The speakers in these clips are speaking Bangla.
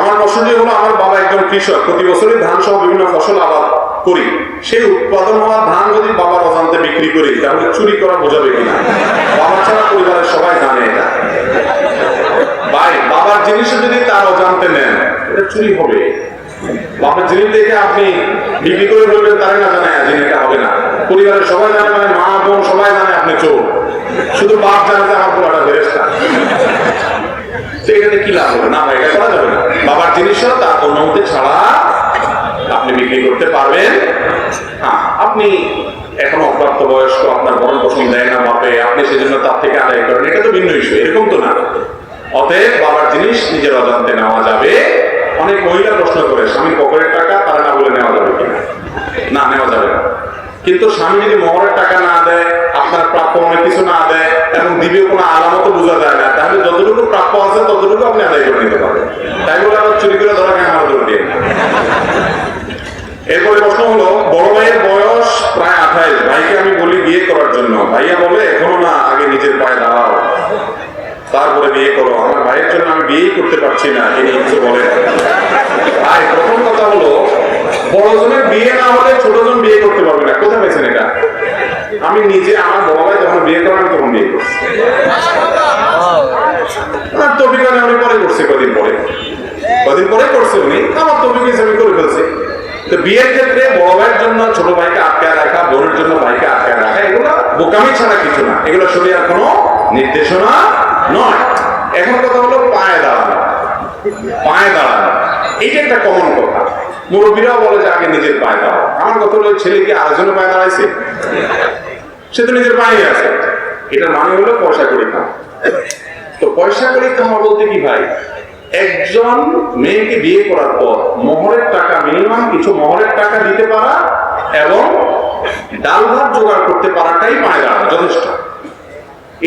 আমার প্রশ্নটি হলো, আমার বাবা একজন কৃষক। প্রতি বছরই ধান সহ বিভিন্ন ফসল আবাদ করি। সেই উৎপাদন হওয়া ধান যদি বাবার অজান্তে বিক্রি করি, তাহলে চুরি করা বোঝাবে কিনা? বাবা ছাড়া পরিবারের সবাই জানে এটা। ভাই, বাবার জিনিস যদি তার অজান্তে নেন, এটা চুরি হবে। বাবার জিনিস দেখে আপনি বিক্রি করে ফেলবেন তারা না জানে জিনিসটা হবে না। পরিবারের সবাই জানে মানে মা, বোন সবাই জানে আপনি চোর। শুধু বাপ জানে যে আমার পোলাটা ফেরেস্তা তো এখানে কি লাভ হবে? না ভাই, এটা করা যাবে না। বাবার জিনিসও তার অনুমতি ছাড়া আপনি বিক্রি করতে পারবেন। হ্যাঁ আপনি এখন অপ্রাপ্ত বয়স্ক, আপনার ভরণ পোষণ দেয় না বাপে, আপনি সেজন্য তার থেকে আদায় করেন, এটা তো ভিন্ন ইস্যু এরকম তো না। অতএব বাবার জিনিস নিজের অজান্তে নেওয়া যাবে। অনেক মহিলা প্রশ্ন করে স্বামী পকেটের টাকা, তারা না বলে নেওয়া যাবে কিনা? না, নেওয়া যাবে না। কিন্তু স্বামী যদি মহরের টাকা না দেয়, আপনার প্রাপ্য অনেক কিছু না দেয়, এবং দিবে কোনো আলামত বোঝা যায় না, তাহলে যতটুকু প্রাপ্য আছে, ততটুকু আপনি আদায় করে নিতে পারবেন। তাই বলে আমার চুরি করে ধরা কেন আমার দিয়ে এরপরে প্রশ্ন হলো, বড় ভাইয়ের বয়স প্রায় আঠাইশ। ভাইকে আমি বলি বিয়ে করার জন্য। ভাইয়া বলে, এখনও না, আগে নিজের পায়ে বিয়ে না হলে ছোটজন বিয়ে করতে পারবে না। কোথায় পেয়েছেন এটা? আমি নিজে, আমার বড় ভাই যখন বিয়ে করেন তখন বিয়ে করছি। আর তবিকানে আমি পরে করছি, কদিন পরে। কদিন পরে করছে উনি। আমার তবিক হিসেবে করে ফেলছে। তো বিয়ের ক্ষেত্রে বড় ভাইয়ের জন্য, ছোট ভাইকে আটকায় রাখা, বোনের জন্য ভাইকে আটকায় রাখা, এগুলো বোকামি ছাড়া কিছু না। এগুলো শরীর কোনো নির্দেশনা নয়। এখন কথা হলো পায়ে দাঁড়ানো। পায়ে দাঁড়ানো। এইটা একটা কমন কথা। মুরব্বীরাও বলে যে আগে নিজের পায়ে দাঁড়াও। আমার কথা হলো ছেলে কি আরেকজনের পায়ে দাঁড়াইছে? সে তো নিজের পায়ে আছে। এটার মানে হলো পয়সা করে খাওয়া। তো পয়সা করে খাওয়া বলতে কি ভাই? একজন মেয়েকে বিয়ে করার পর মোহরের টাকা মিনিমাম কিছু মোহরের টাকা দিতে পারা এবং ডাল ভাত জোগাড় করতে পারাটাই পায়ে দাঁড়ানো যথেষ্ট।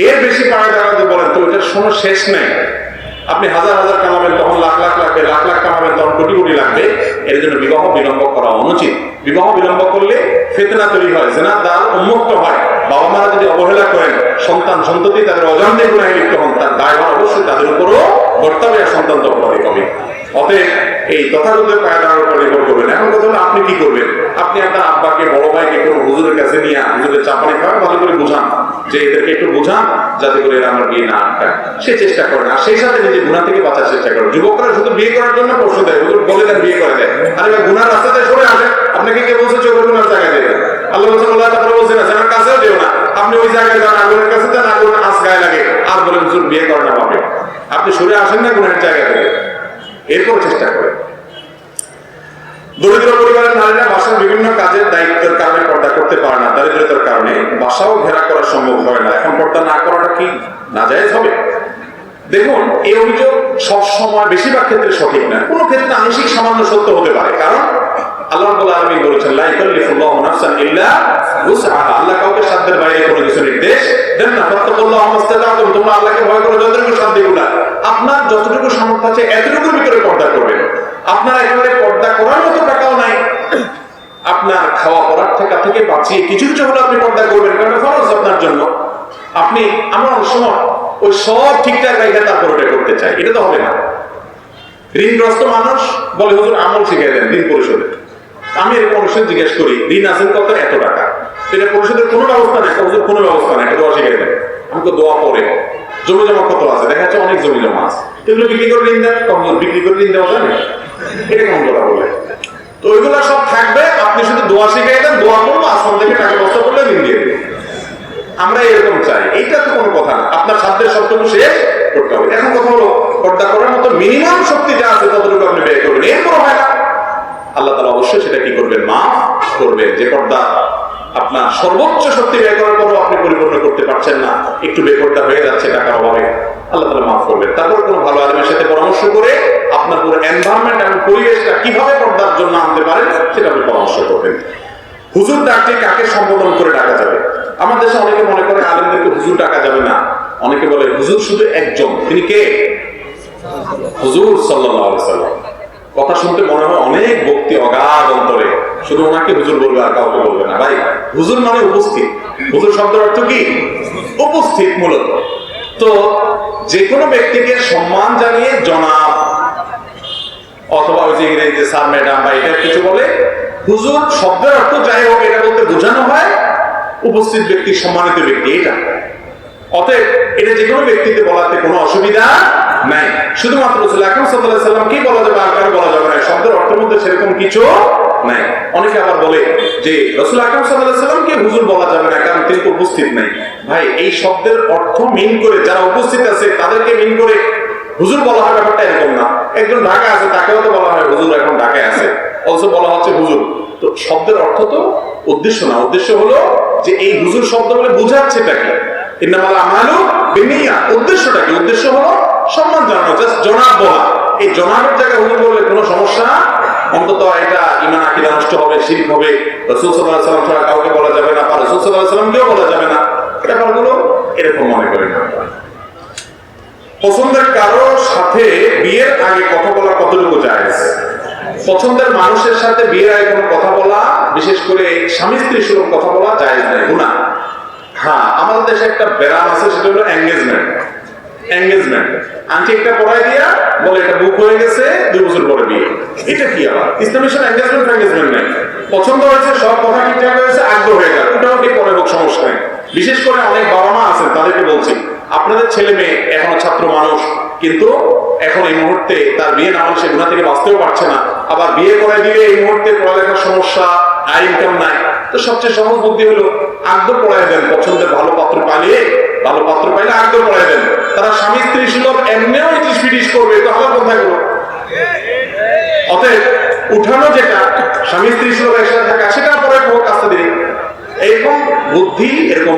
এর বেশি পায়ে দাঁড়াতে বলেন তো এটার কোনো শেষ নেই। আপনি হাজার হাজার কামাবেন, তখন লাখ লাখ লাগবে লাখ লাখ কামাবেন, তখন কোটি কোটি লাগবে। এর জন্য বিবাহ বিলম্ব করা অনুচিত। বিবাহ বিলম্ব করলে ফেতনা তৈরি হয়, জেনা দ্বার উন্মুক্ত হয়। বাবা মারা যদি অবহেলা করেন, সন্তান সন্ততি তাদের অজান্তে গুণায় লিপ্ত হন, তার দায়ভার অবশ্যই তাদের উপরও বর্তাবে সন্তান তো হবে। অতএব এই তথাগত পায়ে দাঁড়ানোর উপর নির্ভর করবেন। এখন কথা হলো আপনি কি করবেন? আপনি আপনার আব্বাকে, বড় ভাইকে কোনো হুজুরের কাছে নিয়ে হুজুরের খাওয়া ভালো করে বুঝান, যে এদেরকে একটু বুঝান, যাতে করে আমার বিয়ে না আটকায়। সে চেষ্টা আর সেই সাথে নিজে গুণা থেকে বাঁচার চেষ্টা করেন। যুবকরা শুধু বিয়ে করার জন্য প্রশ্ন দেয়, হুজুর বলে দেন বিয়ে করে দেয়। আরে গুনার রাস্তাতে সরে আসে আপনাকে কে বলছে চোখের গুনার জায়গায় দেবে আল্লাহ বলছেন না আমার কাছেও দিও না। আপনি ওই জায়গায় যান, আগুনের কাছে যান, আগুন আঁচ গায়ে লাগে। আর বলেন, হুজুর, বিয়ে করে না পাবে আপনি সরে আসেন না গুণের জায়গা থেকে। এরপর চেষ্টা করে। দরিদ্র পরিবারের নারীরা বাসার বিভিন্ন কাজের দায়িত্বের কারণে পর্দা করতে পারে না, দারিদ্রতার কারণে। বাসাও ঘেরা করা সম্ভব হয় না। এখন পর্দা না করাটা কি? না যায় হবে। দেখুন, এই অভিযোগ সবসময় বেশিরভাগ ক্ষেত্রে সঠিক না। কোনো ক্ষেত্রে আংশিক সামান্য সত্য হতে পারে। কারণ আল্লাহ বলেছেন আল্লাহ কাউকে সাধ্যের বাইরে নির্দেশ দেন না আল্লাহকে ভয় করো, যতটুকু সাধ্য আপনার যতটুকু আছে পর্দা করবেন আপনার পর্দা করার মতো টাকাও নাই। আপনার খাওয়া থেকে বাঁচিয়ে কিছু কিছু আপনি করবেন আপনার জন্য। আপনি সময় সব ঠিকঠাক তারপর করতে চাই, এটা তো হবে না। ঋণগ্রস্ত মানুষ বলে আমল শিখিয়ে দেন, ঋণ পরিশোধে আমি এর পরিশোধ জিজ্ঞেস করি, ঋণ আছেন কত এত টাকা? এটা পরিশোধের কোনো ব্যবস্থা নেই হুজুর কোনো ব্যবস্থা নেই এটা দোয়া শিখিয়ে দেন। আমাকে দোয়া পরে জমি জমা কত আছে? দেখা যাচ্ছে অনেক জমি জমা আছে। এগুলো বিক্রি করে ঋণ দেন কম বিক্রি করে ঋণ দেওয়া যায়? এটা কেমন কথা বলে? তো ওইগুলো সব থাকবে, আপনি শুধু দোয়া শিখিয়ে দেন, দোয়া করব আসমান থেকে টাকা বস্তা করলে ঋণ দিয়ে দেবেন আমরা এরকম চাই। এইটা তো কোনো কথা না। আপনার সাধ্যের সবটুকু শেষ করতে হবে। এখন কথা হলো, পর্দা করার মতো মিনিমাম শক্তি যা আছে ততটুকু আপনি ব্যয় করবেন এরপর হয় না আল্লাহ তালা অবশ্যই সেটা কি করবেন? মা করবেন। যে পর্দা আপনার সর্বোচ্চ শক্তি ব্যয় করার পরও আপনি পরিপূর্ণ করতে পারছেন না, একটু বেপর্দা হয়ে যাচ্ছে টাকার অভাবে। আল্লাহ তালা মাফ করবেন। তারপর কোনো ভালো আলমের সাথে পরামর্শ করে আপনার পুরো এনভায়রনমেন্ট এবং পরিবেশটা কীভাবে পর্দার জন্য আনতে পারেন, সেটা আপনি পরামর্শ করবেন। হুজুর ডাকলে কাকে সম্বোধন করে ডাকা যাবে? আমার দেশে অনেকে মনে করে আলেমদেরকে হুজুর ডাকা যাবে না। অনেকে বলে, হুজুর শুধু একজন। তিনি কে? হুজুর আলাইহি সাল্লাম কথা শুনতে মনে হয় অনেক ভক্তি, অগাধ অন্তরে। শুধু ওনাকে হুজুর বলবে আর কাউকে বলবে না। ভাই, হুজুর মানে উপস্থিত। হুজুর শব্দের অর্থ কি? উপস্থিত মূলত। তো যে কোনো ব্যক্তিকে সম্মান জানিয়ে জনাব ইংরেজিতে স্যার, ম্যাডাম বা এটা কিছু বলে, হুজুর শব্দের অর্থ যাই হোক, এটা বলতে বোঝানো হয়, উপস্থিত ব্যক্তি সম্মানিত ব্যক্তি এটা অতএব এটা যে কোনো ব্যক্তিতে বলাতে কোনো অসুবিধা নাই। শুধুমাত্র রসুল আকরম সাল্লাহ সাল্লামকেই বলা যাবে আর কারও বলা যাবে না শব্দের অর্থের মধ্যে সেরকম কিছু নাই। অনেকে আবার বলে যে রসুল আকরম সাল্লাহ সাল্লামকে হুজুর বলা যাবে না, কারণ তিনি তো উপস্থিত নাই। ভাই, এই শব্দের অর্থ মিন করে যারা উপস্থিত আছে, তাদেরকে মিন করে হুজুর বলা হয় ব্যাপারটা এরকম না। একজন ঢাকা আছে, তাকেও তো বলা হয় হুজুর এখন ঢাকায় আছে। অথচ বলা হচ্ছে হুজুর। তো শব্দের অর্থ তো উদ্দেশ্য না। উদ্দেশ্য হলো যে এই হুজুর শব্দ বলে বুঝাচ্ছেটা কি? ইন্নামাল আমালু বিনিয়া। উদ্দেশ্যটা কি? উদ্দেশ্য হলো সম্মান জানানো, জাস্ট জনাব বলা। এই জনাবের জায়গায় হুজুর বললে কোনো সমস্যা অন্তত এটা ইমান আকিদা নষ্ট হবে, শিরক হবে। রাসূল আলাইহি সাল্লাম ছাড়া কাউকে বলা যাবে না, বা রাসূল আলাইহি সাল্লামকেও বলা যাবে না। ব্যাপারগুলো এরকম মনে করেন আপনারা পছন্দের কারও সাথে বিয়ের আগে কথা বলা কতটুকু জায়েজ? পছন্দের মানুষের সাথে বিয়ের আগে কোনো কথা বলা, বিশেষ করে স্বামী স্ত্রী সুলভ কথা বলা জায়েজ নাই গুণা হ্যাঁ আমাদের দেশে একটা ব্যারাম আছে, সেটা হলো এঙ্গেজমেন্ট আংটি একটা দিয়া, বলে এটা বুক হয়ে গেছে, দুই বছর পরে বিয়ে। এটা কি আবার? ইসলামের সাথে নাই। পছন্দ হয়েছে, সব কথা হয়েছে, আগ্রহ হয়ে গেল। পরে হোক সমস্যা বিশেষ করে অনেক বাবা মা আছেন, তাদেরকে বলছি, আপনাদের ছেলে মেয়ে এখনও ছাত্র মানুষ, কিন্তু এখন এই মুহূর্তে তার বিয়ে না সে গুণা থেকে বাঁচতেও পারছে না। আবার বিয়ে করে দিলে এই মুহূর্তে পড়ালেখার সমস্যা, আয় ইনকাম নাই। তো সবচেয়ে সহজ বুদ্ধি হলো, আগ্রহ পড়াই দেন, পছন্দের ভালো পাত্র পালিয়ে ভালো পাত্র পাইলে আগ্রহ পড়াই দেন। তারা স্বামী স্ত্রী সুলভ এমনিও ইটিস পিটিস করবে তো আমার কোথায় করব অতএব উঠানো যেটা, স্বামী স্ত্রী সুলভ একসাথে থাকা, সেটা পরে হোক আস্তে ধীরে এরকম বুদ্ধি, এরকম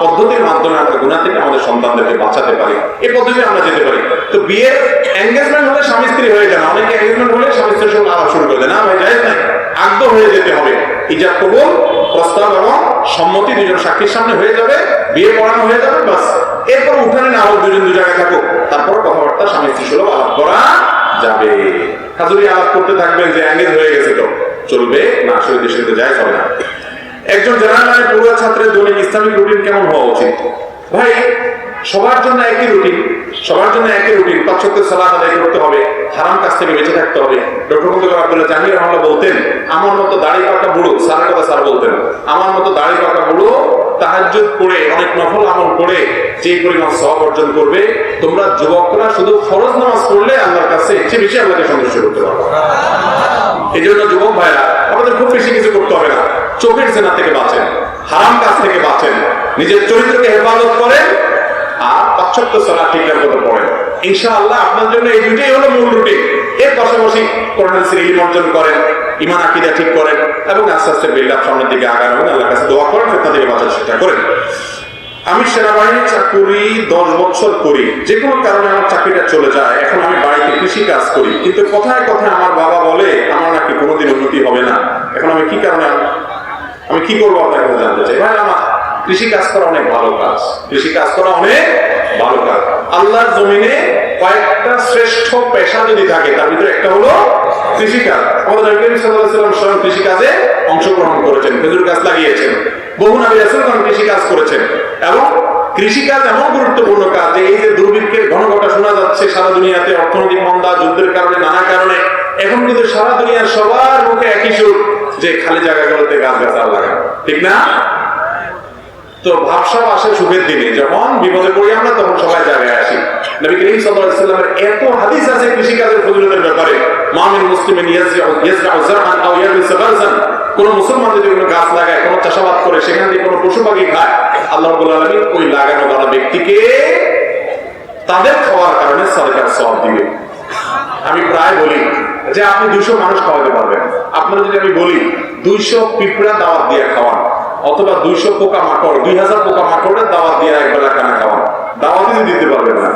পদ্ধতির মাধ্যমে আমরা গুণা থেকে আমাদের সন্তানদেরকে বাঁচাতে পারি। এই পদ্ধতি আমরা যেতে পারি। তো বিয়ের এঙ্গেজমেন্ট হলে স্বামী স্ত্রী হয়ে যায় অনেকে এঙ্গেজমেন্ট হলে স্বামী স্ত্রীর সঙ্গে আলাপ শুরু করে দেয়। না ভাই যায় নাই আগ্রহ হয়ে যেতে হবে। ইজাব কবুল। প্রস্তাব এবং সম্মতি দুজন সাক্ষীর সামনে হয়ে যাবে, বিয়ে পড়ানো হয়ে যাবে, বাস। এরপর উঠানে না হোক দুজন দু জায়গায় থাকুক তারপর কথাবার্তা স্বামী স্ত্রী সুলভ আলাপ করা যাবে। হাজুরি আলাপ করতে থাকবেন যে অ্যাঙ্গেজ হয়ে গেছে তো। চলবে, না, আসলে দেশে তো যায় চলে না। একজন জেনারেল পড়ুয়া ছাত্রের দৈনিক ইসলামিক রুটিন কেমন হওয়া উচিত? ভাই সবার জন্য একই রুটিন সবার জন্য একই রুটিন পাঁচ সপ্তাহ সালাত আদায় করতে হবে, হারাম কাছ থেকে বেঁচে থাকতে হবে। ডক্টর আব্দুল্লাহ জাহাঙ্গীর রহমাল্লাহ বলতেন, আমার মতো দাড়ি পাকা বুড়ো স্যারের কথা স্যার বলতেন, আমার মতো দাড়ি পাকা বুড়ো অনেক নফল আমল করে যে পরিমাণ সব অর্জন করবে, তোমরা যুবকরা শুধু ফরজ নামাজ পড়লে আল্লাহর কাছে চেয়ে বেশি আল্লাহকে সন্তুষ্ট করতে পারবে। এই জন্য যুবক ভাইরা, আমাদের খুব বেশি কিছু করতে হবে না। চোখের সেনা থেকে বাঁচেন, হারাম কাজ থেকে বাঁচেন, নিজের চরিত্রকে হেফাজত করেন আর ঠিকঠাক পড়েন ইনশাআল্লাহ আপনার জন্য এই দুইটাই হলো মূল রুটিন। এর পাশাপাশি অর্জন করেন ইমান আকিদা ঠিক করেন এবং আস্তে আস্তে সামনের দিকে আগানো আল্লাহর কাছে দোয়া করেন থেকে বাঁচার চেষ্টা করেন। আমি সেনাবাহিনীর চাকুরি দশ বছর করি। যে কোনো কারণে আমার চাকরিটা চলে যায়, এখন আমি বাড়িতে কৃষি কাজ করি। কিন্তু কথায় কথায় আমার বাবা বলে, আমার নাকি কোনোদিন উন্নতি হবে না। এখন আমি কি কারণে আমি কি করব আপনার কাছে জানতে চাই? ভাই, আমার কৃষি কাজ করা অনেক ভালো কাজ। কৃষি কাজ করা অনেক ভালো কাজ। আল্লাহর জমিনে কয়েকটা শ্রেষ্ঠ পেশা যদি থাকে, তার ভিতরে একটা হলো কৃষিকাজ। আমাদের নবী করিম সাল্লাল্লাহু আলাইহি ওয়াসাল্লাম স্বয়ং কৃষিকাজে অংশগ্রহণ করেছেন, খেজুর গাছ লাগিয়েছেন। বহু নবী রাসূলগণ কৃষিকাজ করেছেন। এবং কৃষিকাজ এমন গুরুত্বপূর্ণ কাজ যে এই যে দুর্ভিক্ষের ঘন ঘটা শোনা যাচ্ছে সারা দুনিয়াতে, অর্থনৈতিক মন্দা, যুদ্ধের কারণে, নানা কারণে, এখন কিন্তু সারা দুনিয়ার সবার মুখে একই সুর যে খালি জায়গাগুলোতে গাছ গাছ লাগানো ঠিক না? তো ভাবসাব আসে সুখের দিনে যখন বিপদে পড়ি আমরা, তখন সবাই জায়গায় আসি। নবী করিম এত হাদিস আছে কৃষি কাজের ফজিলতের ব্যাপারে মামিন মুসলিমিন কোন মুসলমান যদি কোনো গাছ লাগায়, কোনো চাষাবাদ করে, সেখান থেকে কোনো পশু পাখি খায়, আল্লাহ ওই লাগানো ব্যক্তিকে তাদের খাওয়ার কারণে সরকার সওয়াব দিবে। আমি প্রায় বলি যে আপনি দুইশো মানুষ খাওয়াতে পারবেন। আপনারা যদি আমি বলি, দুইশো পিঁপড়া দাওয়াত দিয়ে খাওয়ান অথবা দুইশো পোকা মাকড়, দুই হাজার পোকা মাকড়ের দাওয়াত দিয়ে একবেলা খানা খাওয়া। দাওয়া যদি দিতে পারবে না।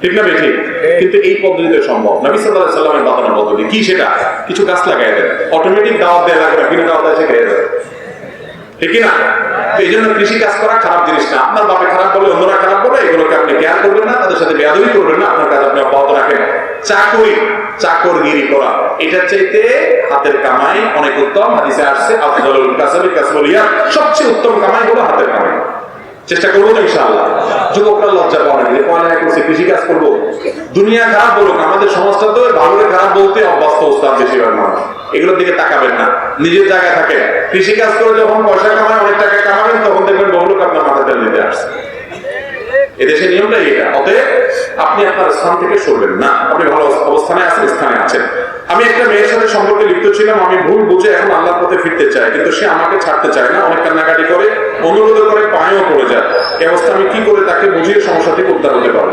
ঠিক না বেঠিক কিন্তু এই পদ্ধতিতে সম্ভব। নবী সাল্লাহ সাল্লামের বাতানো পদ্ধতি কি সেটা? কিছু গাছ লাগাই দেয় অটোমেটিক দাওয়াত দেওয়া লাগবে না বিনা দাওয়াত এসে খেয়ে দেবে ঠিক না এই জন্য কৃষি কাজ করা খারাপ জিনিস না। আপনার বাপে খারাপ বলে, অন্যরা খারাপ বলে, এগুলোকে আপনি কেয়ার করবেন না, তাদের সাথে করবেন না, আপনার কাজ আপনি অব্যাহত রাখেন। চাকরি, চাকরগিরি করা। এটার চাইতে হাতের কামাই অনেক উত্তম। হাদিসে আসছে, আফজালুল কাসাবি সবচেয়ে উত্তম কামাই হলো হাতের কামাই। চেষ্টা করব তো ইনশাআল্লাহ। যুবকরা লজ্জা পাওয়া পড়ালেখা করছে কৃষি কাজ করব। দুনিয়া খারাপ বলুক, আমাদের সমাজটা তো ভালো খারাপ বলতে অভ্যস্ত ওস্তাদ বেশিরভাগ মানুষ। এগুলোর দিকে তাকাবেন না, নিজের জায়গায় থাকে কৃষি কাজ করে যখন পয়সা কামায়, অনেক টাকা কামাবেন, তখন দেখবেন বহু লোক আপনার মাথা তেল নিতে আসছে। এদেশের নিয়মটাই এটা। অতএব আপনি আপনার স্থান থেকে সরবেন না। আপনি ভালো অবস্থানে আছেন, স্থানে আছেন। আমি একটা মেয়ের সাথে সম্পর্কে লিপ্ত ছিলাম আমি ভুল বুঝে এখন আল্লাহর পথে ফিরতে চাই কিন্তু সে আমাকে ছাড়তে চায় না অনেক কান্নাকাটি করে অনুরোধ করে পায়েও পড়ে যায়। এই অবস্থা আমি কি করে তাকে বুঝিয়ে সমস্যা থেকে উদ্ধার হতে পারব?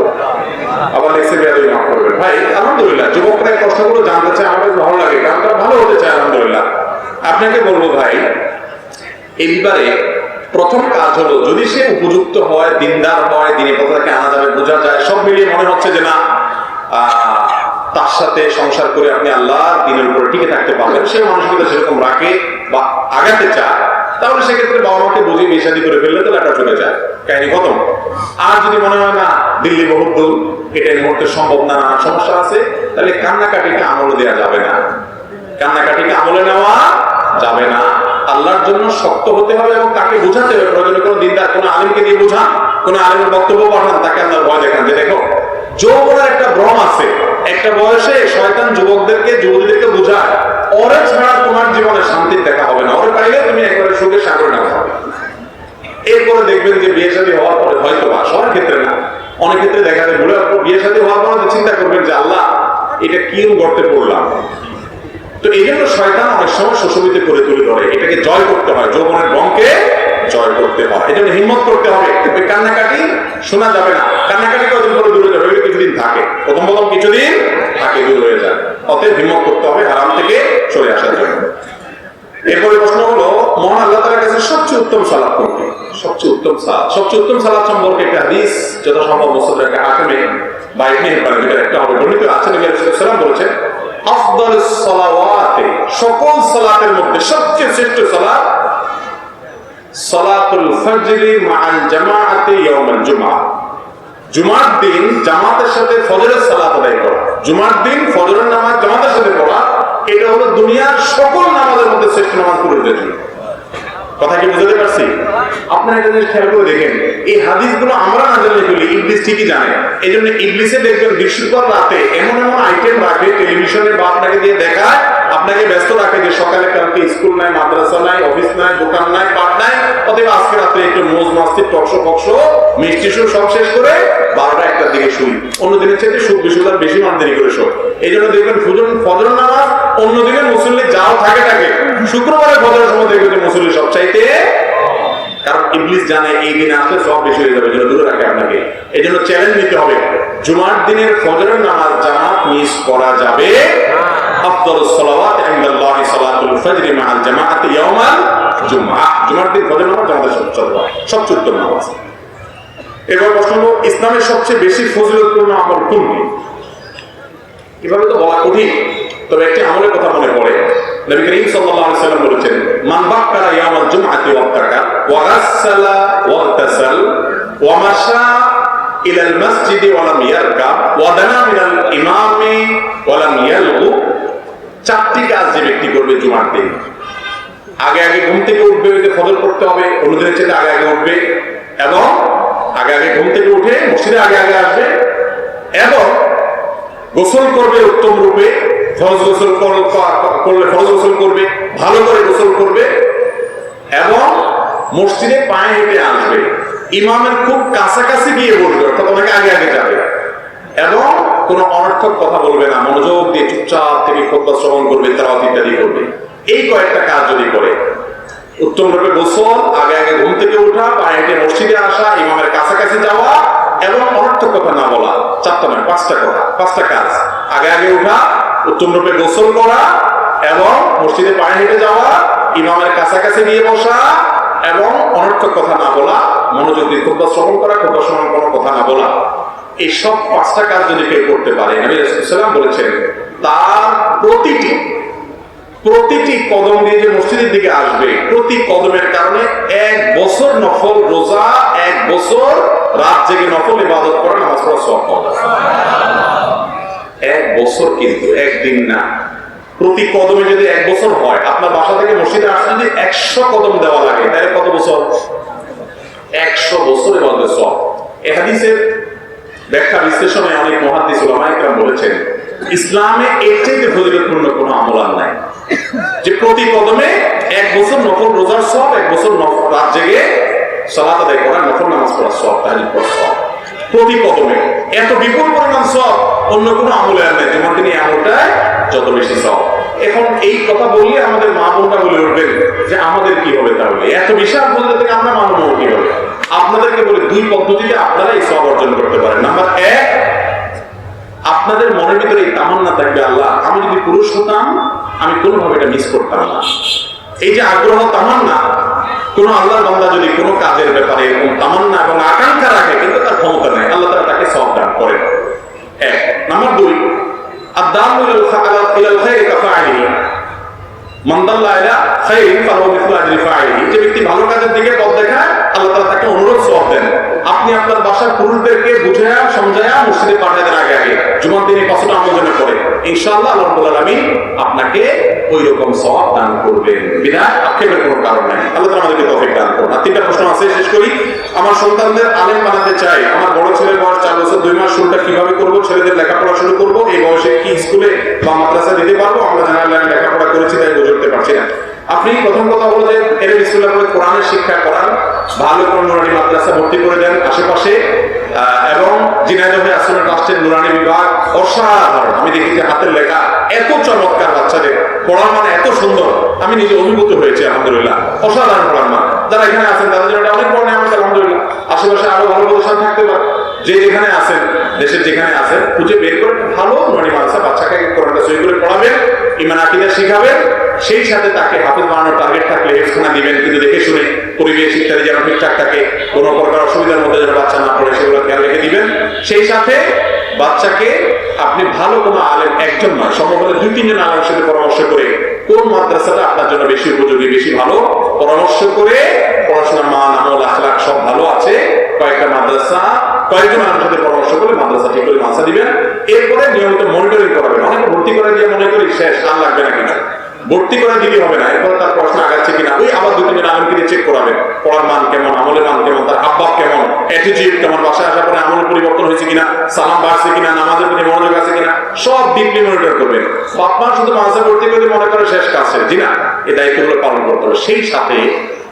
আবার লেক্সে বেয়াদই মাফ করবেন। ভাই আলহামদুলিল্লাহ যুবকরা এই কষ্টগুলো জানতে চায় আমার ভালো লাগে তারা ভালো হতে চায় আলহামদুলিল্লাহ। আপনাকে বলব ভাই এই ব্যাপারে প্রথম কাজ হলো যদি সে উপযুক্ত হয় দিনদার হয় দিনে কথাকে আনা যাবে বোঝা যায় সব মিলিয়ে মনে হচ্ছে যে না আহ, তার সাথে সংসার করে আপনি আল্লাহ দিনের উপরে টিকে থাকতে পারবেন। সে মানসিকতা সেরকম রাখে বা আগাতে চায়, তাহলে সেক্ষেত্রে বাবা মাকে বুঝিয়ে বিয়ে করে ফেললে তো লেটা চলে যায়। কাহিনী খতম। আর যদি মনে হয়, না, দিল্লি বহুত দূর এটা এই মুহূর্তে সম্ভব না, সমস্যা আছে, তাহলে কান্নাকাটিকে আমল দেওয়া যাবে না। কান্নাকাটিকে আমলে নেওয়া যাবে না। আল্লাহর জন্য শক্ত হতে হবে এবং তাকে বোঝাতে হবে। প্রয়োজনে কোনো দিনদার, কোনো আলিমকে দিয়ে বোঝান, কোনো আলিমের বক্তব্য পাঠান, তাকে আল্লাহর ভয় দেখান। যে দেখো, যৌবনের একটা ভ্রম আছে। একটা বয়সে শয়তান যুবকদেরকে, যুবতীদেরকে বোঝায়, ওরে ছাড়া তোমার জীবনে শান্তির দেখা হবে না। ওরে পাইলে তুমি একবারে সুখে সাগরে নেওয়া হবে এরপরে দেখবেন যে বিয়ে শাদী হওয়ার পরে হয়তো বা সবার ক্ষেত্রে না, অনেক ক্ষেত্রে দেখা যায় বলে বিয়ে শাদী হওয়ার পরে চিন্তা করবেন যে, আল্লাহ, এটা কি গর্তে পড়লাম? তো এই জন্য শয়তান অনেক সময় শোষণিত করে তুলে ধরে। এটাকে জয় করতে হয়, যৌবনের বংকে জয় করতে হয়। এই জন্য হিম্মত করতে হবে। কান্নাকাটি শোনা যাবে না। কান্নাকাটি কদিন করে দূরে যাবে ওই কিছুদিন থাকে প্রথম প্রথম কিছুদিন থাকে দূর হয়ে যায় অতএব হিম্মত করতে হবে হারাম থেকে সরে আসার জন্য। এরপরে প্রশ্ন হলো, মহান আল্লাহ তাআলার কাছে সবচেয়ে উত্তম সালাত কোনটি? সবচেয়ে উত্তম সালাত। সবচেয়ে উত্তম সালাত সম্পর্কে একটা হাদিস যথাসম্ভব মুসলিমকে হাকিমে বা ইবনে হিব্বানের ভিতরে একটা হবে বর্ণিত আছে। নবী সালাম বলেছেন, আফদালুস সালাওয়াতে সকল সালাতের মধ্যে সবচেয়ে শ্রেষ্ঠ সালাত সালাতুল ফজরি মাআল জামাআতি ইয়াউমাল জুমআ। জুমার দিন জামাতের সাথে ফজরের সালাত আদায় করা। জুমার দিন ফজরের নামাজ জামাতের সাথে পড়া, এটা হলো দুনিয়ার সকল নামাজের মধ্যে শ্রেষ্ঠ নামাজ পুরুষদের জন্য কথা কি বুঝতে পারছি? আপনারা এটা জিনিস খেয়াল করে দেখেন, এই হাদিসগুলো আমরা না জানলে ফেলি, ইবলিস ঠিকই জানে। এই জন্য ইবলিসে দেখবেন বৃহস্পতিবার রাতে এমন এমন আইটেম রাখে, টেলিভিশনে বা আপনাকে দিয়ে দেখায় আপনাকে ব্যস্ত রাখে যে সকালে কালকে স্কুল নাই, মাদ্রাসা নাই, অফিস নাই, দোকান নাই, পাট নাই, অতএব আজকে রাত্রে একটু মোজ মাস্তি টকশো ফকশো মিষ্টি সুর সব শেষ করে বারোটা একটার দিকে শুই। অন্য দিনের চেয়ে সুখ বিশুদার বেশি মান দেরি করে শোয়। এই জন্য দেখবেন ফুজন ফজর নামাজ অন্য দিনে মুসল্লি যাও থাকে থাকে। শুক্রবারে ফজরের সময় দেখবেন যে মুসল্লি সব চাইতে কারণ ইবলিস জানে এই দিন আসলে সব বেশি হয়ে যাবে যেন দূরে রাখে আপনাকে। এই জন্য চ্যালেঞ্জ নিতে হবে। জুমার দিনের ফজরের নামাজ জামাত মিস করা যাবে আফদল সালাওয়াত ইনদাল্লাহি সালাতুল ফজরি মাআল জামাআতি ইয়াউমাল জুমআ জুমার দিন ফজর নামাজ আমাদের সবচেয়ে সবচেয়ে উত্তম নামাজ। এবার প্রশ্ন হলো ইসলামের সবচেয়ে বেশি ফজিলতপূর্ণ আমল কোনটি? এভাবে তো বলা কঠিন, তবে একটি আমলের কথা মনে পড়ে। নবী করিম সাল্লাল্লাহু আলাইহি সাল্লাম বলেছেন, মান বাক্কারা ইয়ামাল জুমআতি ওয়াক্তাকা ওয়া গাসসালা ওয়া তাসাল ওয়া মাশা ইলা আল মাসজিদি ওয়া লাম ইয়ারকাব ওয়া দানা মিনাল ইমামি ওয়া লাম ইয়ালগু চারটি কাজ যে ব্যক্তি করবে জুমার দিন। আগে আগে ঘুম থেকে উঠবে, ওই ফজর করতে হবে অন্যদিনের চেয়ে আগে আগে উঠবে। এবং আগে আগে ঘুম থেকে উঠে মসজিদে আগে আগে আসবে। এবং গোসল করবে উত্তম রূপে, ফরজ গোসল কর- করলে ফরজ গোসল করবে, ভালো করে গোসল করবে। এবং মসজিদে পায়ে হেঁটে আসবে। ইমামের খুব কাছাকাছি গিয়ে বসবে, অর্থাৎ অনেক আগে আগে যাবে। এবং কোনো অনর্থক কথা বলবে না, মনোযোগ দিয়ে চুপচাপ থেকে খোদ্া শ্রবণ করবে তারাও ইত্যাদি করবে। এই কয়েকটা কাজ যদি করে উত্তম রূপে গোসল, আগে আগে ঘুম থেকে ওঠা, পায়ে হেঁটে মসজিদে আসা, ইমামের কাছাকাছি যাওয়া এবং অনর্থক কথা না বলা, চারটা নয়, পাঁচটা কথা পাঁচটা কাজ। আগে আগে ওঠা উত্তম রূপে গোসল করা এবং মসজিদে পায়ে হেঁটে যাওয়া, ইমামের কাছাকাছি নিয়ে বসা এবং অনর্থক কথা না বলা, মনোযোগ দিয়ে খুব শ্রবণ করা খুব শ্রবণ কোনো কথা না বলা এইসব পাঁচটা কাজ যদি কেউ করতে পারে, নবী রাসূলুল্লাহ বলেছেন, তার প্রতিটি প্রতিটি কদম দিয়ে যে মসজিদের দিকে আসবে, প্রতি কদমের কারণে এক বছর নফল রোজা, এক বছর রাত জেগে নফল ইবাদত করা, নামাজ পড়া সব পাওয়া। এক বছর কিন্তু, একদিন না। প্রতি কদমে যদি এক বছর হয়, আপনার বাসা থেকে মসজিদে আসতে যদি একশো কদম দেওয়া লাগে, তাহলে কত বছর? একশো বছর এবাদতের সব। এ হাদিসের ব্যাখ্যা বিশ্লেষণে অনেক মহাদিস ওলামাইকরাম বলেছেন, ইসলামে এর চাইতে ফজিলতপূর্ণ কোনো আমল আর নাই। যে প্রতি কদমে এক বছর নফল রোজার সব এক বছর রাত জেগে সালাত আদায় করা নামাজ পড়ার সব পড়ার সব প্রতি কদমে এত বিপুল পরিমাণ সব অন্য কোনো আমলে আর নেই, যেমন তিনি আমলটায় যত বেশি সব এখন এই কথা বললে আমাদের মা বোনটা বলে উঠবেন যে আমাদের কি হবে তাহলে? এত বিশাল ফজিলত থেকে আমরা মানব কি হবে? আপনাদেরকে বলে দুই পদ্ধতিতে আপনারা এই সব অর্জন করতে পারেন। নাম্বার এক, আপনাদের মনের ভিতরে এই তামান্না থাকবে, আল্লাহ, আমি যদি পুরুষ হতাম, আমি কোনোভাবে এটা মিস করতাম না। এই যে আগ্রহ, তামান্না, কোন আল্লাহ বান্দা যদি কোনো কাজের ব্যাপারে এরকম তামান্না এবং আকাঙ্ক্ষা রাখে, কিন্তু তার ক্ষমতা নেই, আল্লাহ তারা তাকে সব দান করে এক, নাম্বার দুই আজরি ফাইলিহি যে ব্যক্তি ভালো কাজের দিকে পথ দেখায় আল্লাহ তাআলা তাকে অনুরোধ সওয়াব দেন। আপনি আপনার বাসার পুরুষদেরকে বুঝায়া, সমঝায়া মসজিদে পাঠায় দেন আগে আগে। জুমার দিনে পাঁচটা আমল করে। ইনশাআল্লাহ আল্লাহ রাব্বুল আপনাকে ওই রকম সওয়াব দান করবেন। বিনা আক্ষেপের কোনো কারণ নাই। আল্লাহ তাআলা আমাদেরকে তৌফিক দান করুন। আর তিনটা প্রশ্ন আছে, শেষ করি। আমার সন্তানদের আলেম বানাতে চাই। আমার বড় ছেলের বয়স চার বছর, দুই মাস শুরুটা কীভাবে করব, ছেলেদের লেখাপড়া শুরু করব, এই বয়সে কি স্কুলে বা মাদ্রাসা দিতে পারব? আমরা জেনারেল লাইনে লেখাপড়া করেছি তাই বুঝে উঠতে পারছি না। আপনি প্রথম কথা হলো যে এর স্কুলে করে কোরআনের শিক্ষা করান। ভালো কোনো নুরানি মাদ্রাসা ভর্তি করে দেন আশেপাশে এবং জিনাইদহে আসলে ট্রাস্টের নুরানি বিভাগ অসাধারণ। আমি দেখেছি হাতের লেখা এত চমৎকার বাচ্চাদের পড়ার মানে এত সুন্দর, আমি নিজে অভিভূত হয়েছি, আলহামদুলিল্লাহ। অসাধারণ পড়ার মান। যারা এখানে আছেন, তাদের জন্য অনেক বড় আমাদের আলহামদুলিল্লাহ। আশেপাশে আরও ভালো প্রদর্শন থাকতে পারে। যে যেখানে আছেন, দেশের যেখানে আছেন, খুঁজে বের করে ভালো নুরানি মাদ্রাসা বাচ্চাকে কোরআনটা সই করে পড়াবেন, ইমান আকিদা শিখাবেন, সেই সাথে তাকে হাফেজ বানানোর টার্গেট থাকলে হেফখানা দিবেন। কিন্তু দেখে শুনে পরিবেশ ইত্যাদি যেন ঠিকঠাক থাকে, কোনো প্রকার অসুবিধার মধ্যে যেন বাচ্চা না পড়ে, সেগুলো খেয়াল রেখে দিবেন। সেই সাথে বাচ্চাকে আপনি ভালো কোনো আলেম একজন নয়, সম্ভবত দুই তিনজন আলেমের সাথে পরামর্শ করে কোন মাদ্রাসাটা আপনার জন্য বেশি উপযোগী, বেশি ভালো পরামর্শ করে পড়াশোনার মান, আমল আখলাক সব ভালো আছে। কয়েকটা মাদ্রাসা, কয়েকজন মানুষের পরামর্শ করে মাদ্রাসা ঠিক করে মাসা দিবেন। এরপরে নিয়মিত মনিটরিং করাবেন। অনেকে ভর্তি করে দিয়ে মনে করি শেষ, আর লাগবে না কিছু ভর্তি করে দিলে হবে না এরপরে তার পড়াশোনা আগাচ্ছে কিনা ওই আবার দুই তিনজন আলমকে দিয়ে চেক করাবেন পড়ার মান কেমন আমলের মান কেমন তার হাবভাব কেমন অ্যাটিটিউড কেমন বাসায় আসার পরে আমলের পরিবর্তন হয়েছে কিনা সালাম বাড়ছে কিনা নামাজের প্রতি মনোযোগ আছে কিনা সব ডিপলি মনিটর করবেন বাপ মা শুধু মাঝে ভর্তি করে মনে করে শেষ শেষ, জি না? এই দায়িত্বগুলো পালন করতে হবে। সেই সাথে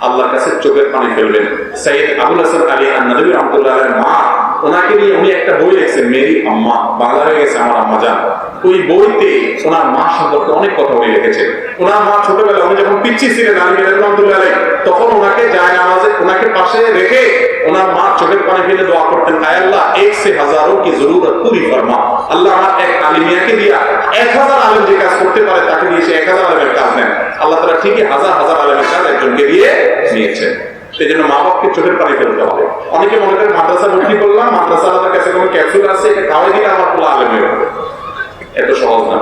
আল্লাহর কাছে চোখের পানি ফেলবেন। সাইদ আবুল হাসান আলী আন্নাদবী রহমতুল্লাহ মা ওনাকে নিয়ে উনি একটা বই লিখছেন, মেরি আম্মা, বাংলা হয়ে গেছে আমার আম্মা জান। ওই বইতে ওনার মা সম্পর্কে অনেক কথা উনি লিখেছেন। ওনার মা ছোটবেলায়, উনি যখন পিচ্ছি ছিলেন তখন ওনাকে যায় নামাজে, ওনাকে পাশে রেখে ওনার মা চোখের পানি ফেলে দোয়া করতেন, আয় আল্লাহ এক সে হাজারো কি জরুরত পুরি ফরমা। আল্লাহ আমার এক আলিমিয়াকে দিয়া এক হাজার আলেম যে কাজ করতে পারে, তাকে দিয়ে সে এক হাজার আলেমের কাজ নেন। আল্লাহ তারা ঠিকই হাজার হাজার আলেমের কাজ একজনকে দিয়ে নিয়েছেন। সেই জন্য মা বাপকে চোখের পানি ফেলতে হবে। অনেকে মনে করেন, মাদ্রাসা ভর্তি করলাম, মাদ্রাসা আমাদের কাছে কোনো ক্যাপসুল আছে, এটা খাওয়াই দিলে আমার পুরো আলেম হয়ে এত সহজ না।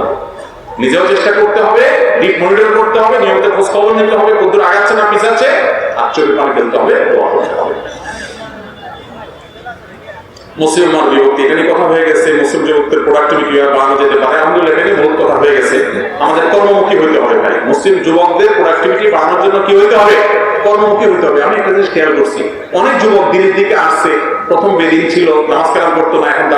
নিজেও চেষ্টা করতে হবে ডিপ মনিটর করতে হবে, নিয়মিত খোঁজ খবর নিতে হবে কদ্দুর আগাচ্ছে না পিছাচ্ছে আর চোখের পানি ফেলতে হবে, দোয়া করতে এখানে কথা হয়ে গেছে, মুসলিম যুবকদের প্রোডাক্টিভিটি কীভাবে বাড়ানো যেতে পারে, আলহামদুলিল্লাহ এখানে বহুত কথা হয়ে গেছে। আমাদের কর্মমুখী হইতে হবে ভাই। মুসলিম যুবকদের প্রোডাক্টিভিটি বাড়ানোর জন্য কি হইতে হবে? কর্মমুখী হইতে হবে। আমি একটা জিনিস খেয়াল করছি। অনেক যুবক দিনের দিকে আসছে। প্রথম বেদিন ছিল নমস্কার করতো না, এখন